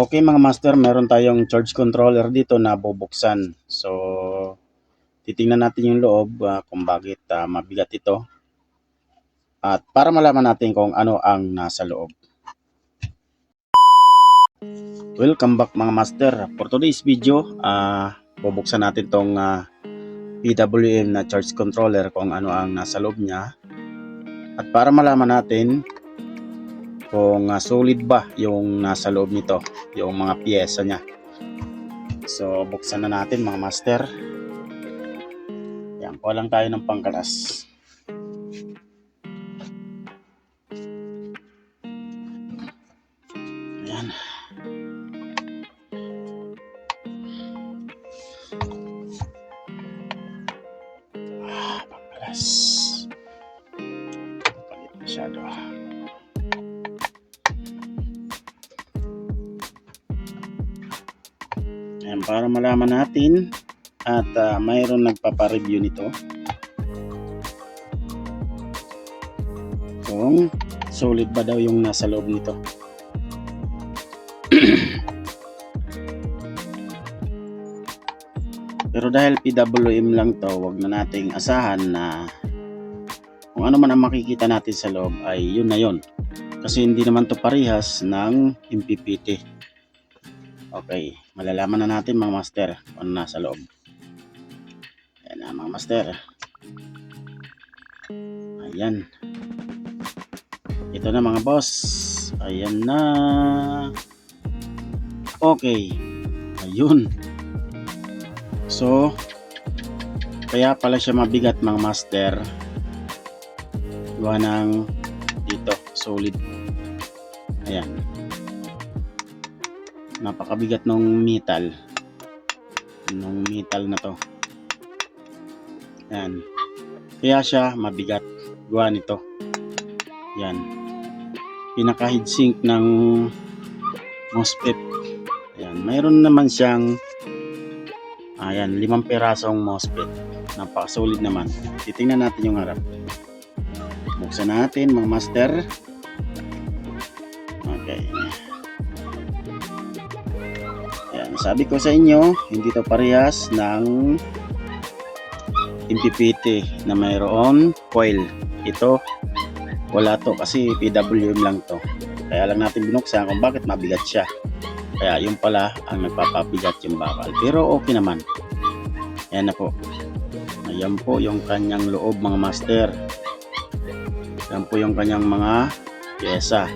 Okay mga master, meron tayong charge controller dito na bubuksan. So, titingnan natin yung loob ah, kung bakit ah, mabigat ito. At para malaman natin kung ano ang nasa loob. Welcome back mga master. For today's video, ah bubuksan natin tong ah, PWM na charge controller kung ano ang nasa loob niya. At para malaman natin kung ah, solid ba yung nasa loob nito, yung mga piyesa niya. So, buksan na natin mga master. Yan, kuha lang tayo ng pangkalas. Ayan. Para malaman natin at ah, mayroon nagpapa-review nito kung solid ba daw yung nasa loob nito. Pero dahil PWM lang to, wag na nating asahan na kung ano man ang makikita natin sa loob ay yun na yun. Kasi hindi naman to parehas ng MPPT. Okay, malalaman na natin mga master kung ano nasa loob. Ayan na mga master. Ayan. Ito na mga boss. Ayan na. Okay. Ayun. So, kaya pala siya mabigat mga master. Gawa ng dito, solid. Ayan napakabigat ng metal. Nung metal na to. Yan. Kaya siya mabigat. Gawa nito. Yan. Pinaka heatsink ng MOSFET. Yan mayroon naman siyang ayan limang perasong MOSFET. Napaka solid naman. Titingnan natin yung harap. Buksan natin mga master. Okay sabi ko sa inyo, hindi to parehas ng MPPT na mayroon coil. Ito, wala to kasi PWM lang to. Kaya lang natin binuksan kung bakit mabigat siya. Kaya yung pala ang nagpapabigat yung bakal. Pero okay naman. Ayan na po. Ayan po yung kanyang loob mga master. Ayan po yung kanyang mga pyesa.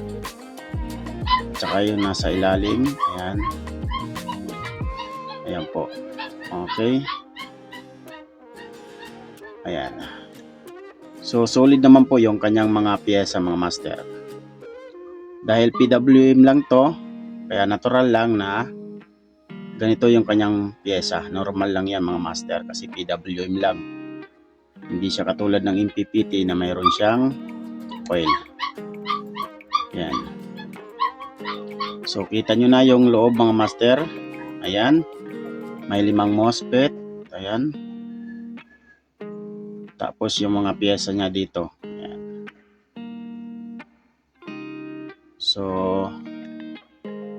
Tsaka yung nasa ilalim. Ayan. Ayan po. Okay. Ayan. So, solid naman po yung kanyang mga pyesa mga master. Dahil PWM lang to, kaya natural lang na ganito yung kanyang pyesa. Normal lang yan mga master kasi PWM lang. Hindi siya katulad ng MPPT na mayroon siyang coil. Ayan. So, kita nyo na yung loob mga master. Ayan. May limang MOSFET. Ayan. Tapos yung mga pyesa niya dito. Ayan. So,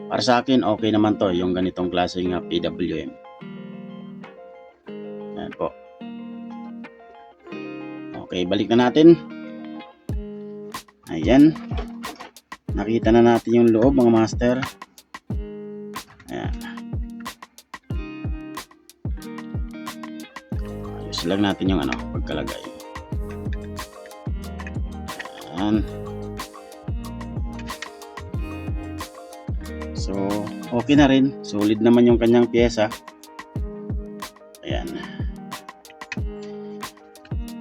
para sa akin, okay naman to. Yung ganitong klase nga PWM. Ayan po. Okay, balik na natin. Ayan. Nakita na natin yung loob mga master. Ayos lang natin yung ano, pagkalagay. Ayan. So, okay na rin. Solid naman yung kanyang pyesa. Ayan.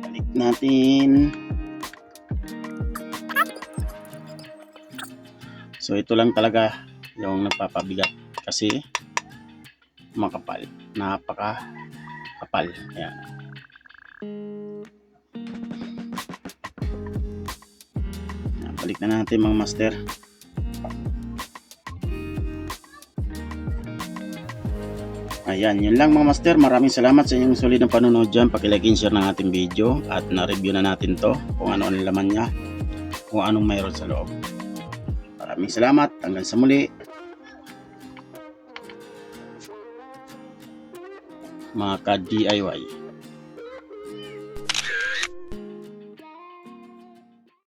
Balik natin. So, ito lang talaga yung nagpapabigat kasi makapal. Napaka kapal. Ayan balik na natin mga master Ayan, yun lang mga master. Maraming salamat sa inyong solidong panonood dyan. Pakilike share ng ating video at na-review na natin to kung ano ang laman niya, kung anong mayroon sa loob. Maraming salamat. Hanggang sa muli. Mga ka-DIY.